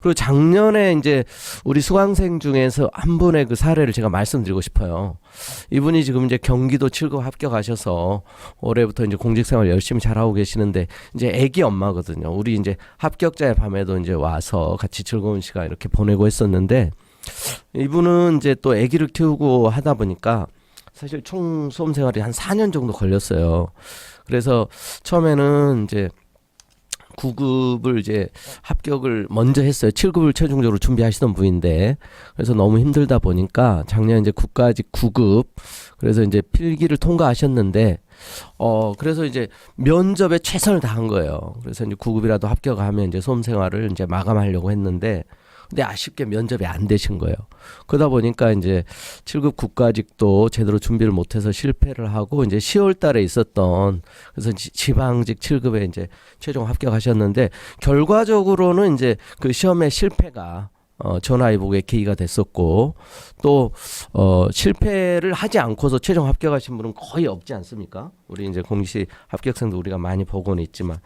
그리고 작년에 이제 우리 수강생 중에서 한 분의 그 사례를 제가 말씀드리고 싶어요. 이분이 지금 이제 경기도 7급 합격하셔서 올해부터 이제 공직생활 열심히 잘하고 계시는데 이제 아기 엄마거든요. 우리 이제 합격자의 밤에도 이제 와서 같이 즐거운 시간 이렇게 보내고 했었는데 이분은 이제 또 아기를 키우고 하다 보니까 사실 총 수험 생활이 한 4년 정도 걸렸어요. 그래서 처음에는 이제 9급을 이제 합격을 먼저 했어요. 7급을 최종적으로 준비하시던 분인데 그래서 너무 힘들다 보니까 작년 이제 국가직 9급 그래서 이제 필기를 통과하셨는데 어 그래서 이제 면접에 최선을 다한 거예요. 그래서 이제 9급이라도 합격하면 이제 수험 생활을 이제 마감하려고 했는데 근데 아쉽게 면접이 안 되신 거예요. 그러다 보니까 이제 7급 국가직도 제대로 준비를 못해서 실패를 하고 이제 10월 달에 있었던 그래서 지- 지방직 7급에 이제 최종 합격하셨는데 결과적으로는 이제 그 시험의 실패가 어, 전화위복의 계기가 됐었고 또 어, 실패를 하지 않고서 최종 합격하신 분은 거의 없지 않습니까? 우리 이제 공시 합격생도 우리가 많이 보고는 있지만